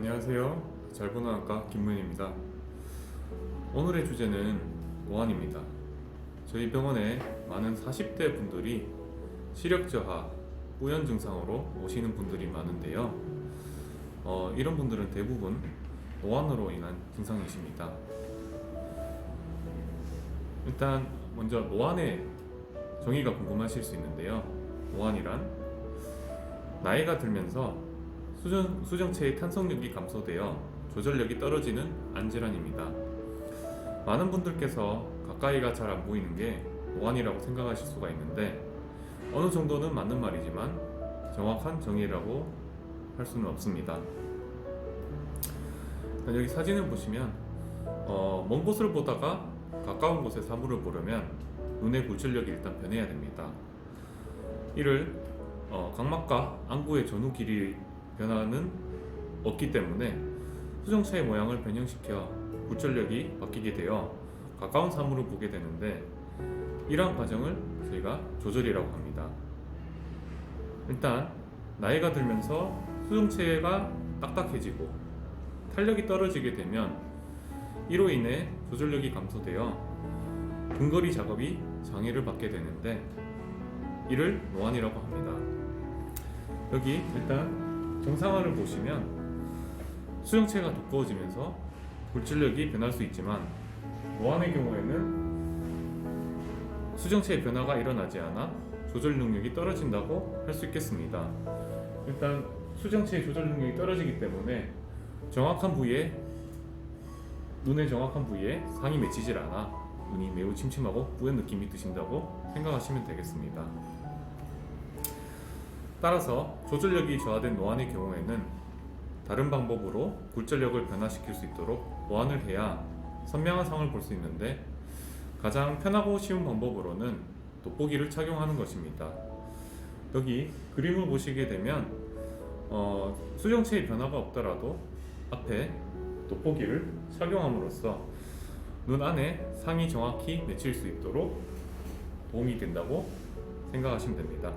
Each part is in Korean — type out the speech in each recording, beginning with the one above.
안녕하세요. 잘 보는 안과 김문입니다. 오늘의 주제는 노안입니다. 저희 병원에 많은 40대 분들이 시력 저하, 우연 증상으로 오시는 분들이 많은데요. 어, 이런 분들은 대부분 노안으로 인한 증상이십니다. 일단 먼저 노안의 정의가 궁금하실 수 있는데요. 노안이란 나이가 들면서 수정, 수정체의 탄성력이 감소되어 조절력이 떨어지는 안질환입니다. 많은 분들께서 가까이가 잘 안 보이는 게 노안이라고 생각하실 수가 있는데 어느 정도는 맞는 말이지만 정확한 정의라고 할 수는 없습니다. 여기 사진을 보시면 어, 먼 곳을 보다가 가까운 곳에 사물을 보려면 눈의 굴절력이 일단 변해야 됩니다. 이를 어, 각막과 안구의 전후 길이 변화는 없기 때문에 수정체의 모양을 변형시켜 굴절력이 바뀌게 되어 가까운 사물을 보게 되는데 이러한 과정을 저희가 조절이라고 합니다. 일단 나이가 들면서 수정체가 딱딱해지고 탄력이 떨어지게 되면 이로 인해 조절력이 감소되어 근거리 작업이 장애를 받게 되는데 이를 노안이라고 합니다. 여기 일단 정상화를 보시면 수정체가 두꺼워지면서 굴절력이 변할 수 있지만 노안의 경우에는 수정체의 변화가 일어나지 않아 조절 능력이 떨어진다고 할 수 있겠습니다. 일단 수정체의 조절 능력이 떨어지기 때문에 정확한 부위에 눈의 정확한 부위에 상이 맺히질 않아 눈이 매우 침침하고 뿌연 느낌이 드신다고 생각하시면 되겠습니다. 따라서 조절력이 저하된 노안의 경우에는 다른 방법으로 굴절력을 변화시킬 수 있도록 보완을 해야 선명한 상을 볼 수 있는데 가장 편하고 쉬운 방법으로는 돋보기를 착용하는 것입니다. 여기 그림을 보시게 되면 어, 수정체의 변화가 없더라도 앞에 돋보기를 착용함으로써 눈 안에 상이 정확히 맺힐 수 있도록 도움이 된다고 생각하시면 됩니다.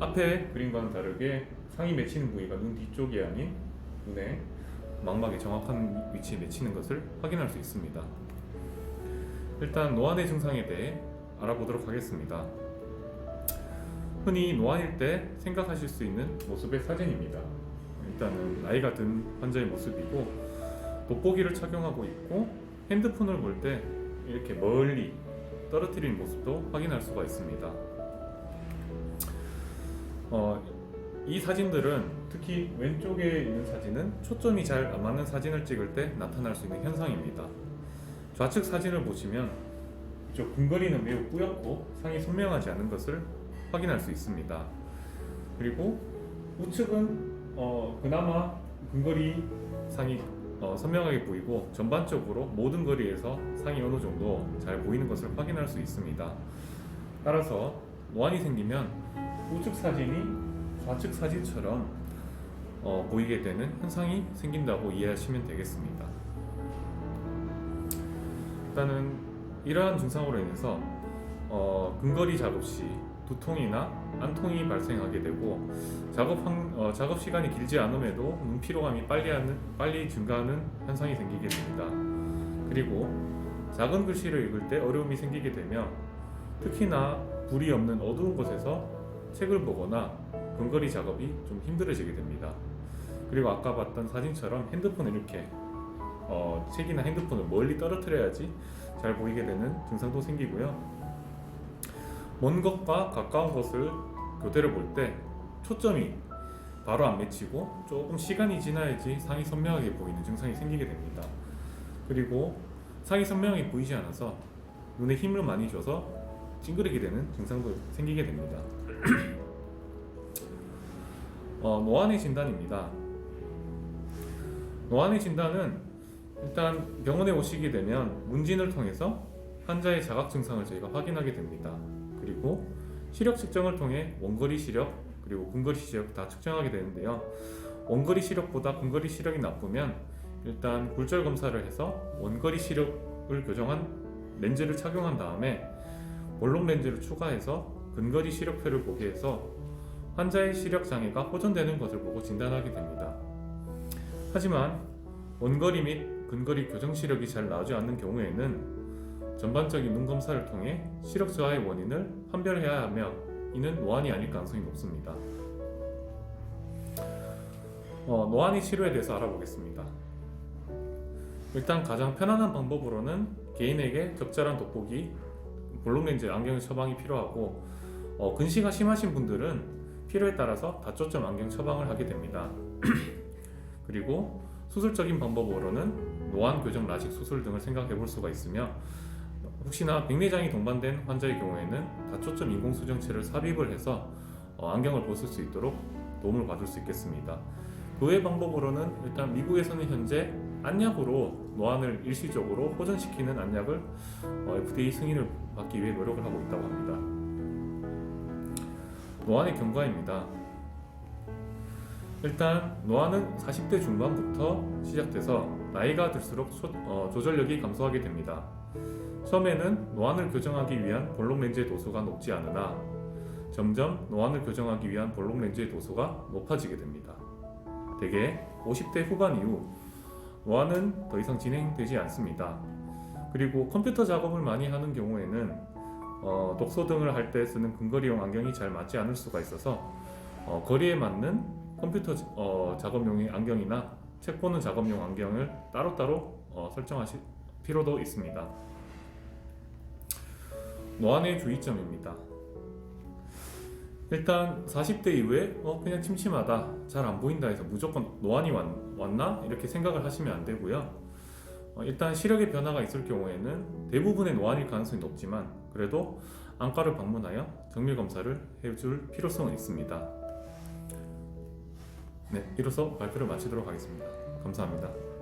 앞에 그림과는 다르게 상이 맺히는 부위가 눈 뒤쪽이 아닌 눈의 망막에 정확한 위치에 맺히는 것을 확인할 수 있습니다. 일단 노안의 증상에 대해 알아보도록 하겠습니다. 흔히 노안일 때 생각하실 수 있는 모습의 사진입니다. 일단은 나이가 든 환자의 모습이고 돋보기를 착용하고 있고 핸드폰을 볼 때 이렇게 멀리 떨어뜨리는 모습도 확인할 수가 있습니다. 어, 이 사진들은 특히 왼쪽에 있는 사진은 초점이 잘 안 맞는 사진을 찍을 때 나타날 수 있는 현상입니다. 좌측 사진을 보시면 이쪽 근거리는 매우 뿌옇고 상이 선명하지 않은 것을 확인할 수 있습니다. 그리고 우측은 어, 그나마 근거리 상이 어, 선명하게 보이고 전반적으로 모든 거리에서 상이 어느 정도 잘 보이는 것을 확인할 수 있습니다. 따라서 노안이 생기면 우측 사진이 좌측 사진처럼 어, 보이게 되는 현상이 생긴다고 이해하시면 되겠습니다. 일단은 이러한 증상으로 인해서 어, 근거리 작업 시 두통이나 안통이 발생하게 되고 작업 한, 어, 작업 시간이 길지 않음에도 눈 피로감이 빨리 하는, 빨리 증가하는 현상이 생기게 됩니다. 그리고 작은 글씨를 읽을 때 어려움이 생기게 되며 특히나 불이 없는 어두운 곳에서 책을 보거나 근거리 작업이 좀 힘들어지게 됩니다. 그리고 아까 봤던 사진처럼 핸드폰을 이렇게 어, 책이나 핸드폰을 멀리 떨어뜨려야지 잘 보이게 되는 증상도 생기고요. 먼 것과 가까운 것을 교대로 볼때 초점이 바로 안 맺히고 조금 시간이 지나야지 상이 선명하게 보이는 증상이 생기게 됩니다. 그리고 상이 선명하게 보이지 않아서 눈에 힘을 많이 줘서 찡그리게 되는 증상도 생기게 됩니다. 어, 노안의 진단입니다. 노안의 진단은 일단 병원에 오시게 되면 문진을 통해서 환자의 자각 증상을 저희가 확인하게 됩니다. 그리고 시력 측정을 통해 원거리 시력 그리고 근거리 시력 다 측정하게 되는데요. 원거리 시력보다 근거리 시력이 나쁘면 일단 굴절 검사를 해서 원거리 시력을 교정한 렌즈를 착용한 다음에 볼록 렌즈를 추가해서 근거리 시력표를 보게 해서 환자의 시력 장애가 호전되는 것을 보고 진단하게 됩니다. 하지만 원거리 및 근거리 교정 시력이 잘 나오지 않는 경우에는 전반적인 눈 검사를 통해 시력 저하의 원인을 판별해야 하며 이는 노안이 아닐 가능성이 높습니다. 어, 노안의 치료에 대해서 알아보겠습니다. 일단 가장 편안한 방법으로는 개인에게 적절한 돋보기, 볼록렌즈 안경 처방이 필요하고 어, 근시가 심하신 분들은 필요에 따라서 다초점 안경 처방을 하게 됩니다. 그리고 수술적인 방법으로는 노안 교정 라식 수술 등을 생각해 볼 수가 있으며 혹시나 백내장이 동반된 환자의 경우에는 다초점 인공 수정체를 삽입을 해서 어, 안경을 벗을 수 있도록 도움을 받을 수 있겠습니다. 그 외 방법으로는 일단 미국에서는 현재 안약으로 노안을 일시적으로 호전시키는 안약을 어, FDA 승인을 받기 위해 노력을 하고 있다고 합니다. 노안의 경과입니다. 일단 노안은 40대 중반부터 시작돼서 나이가 들수록 소- 어, 조절력이 감소하게 됩니다. 처음에는 노안을 교정하기 위한 볼록 렌즈의 도수가 높지 않으나 점점 노안을 교정하기 위한 볼록 렌즈의 도수가 높아지게 됩니다. 대개 50대 후반 이후 노안은 더 이상 진행되지 않습니다. 그리고 컴퓨터 작업을 많이 하는 경우에는 어, 독서 등을 할 때 쓰는 근거리용 안경이 잘 맞지 않을 수가 있어서 어, 거리에 맞는 컴퓨터 어, 작업용의 안경이나 책 보는 작업용 안경을 따로따로 어, 설정하실 필요도 있습니다. 노안의 주의점입니다. 일단 40대 이후에 어, 그냥 침침하다, 잘 안 보인다 해서 무조건 노안이 왔, 왔나 이렇게 생각을 하시면 안 되고요. 어, 일단 시력의 변화가 있을 경우에는 대부분의 노안일 가능성이 높지만 그래도 안과를 방문하여 정밀 검사를 해줄 필요성은 있습니다. 네, 이로써 발표를 마치도록 하겠습니다. 감사합니다.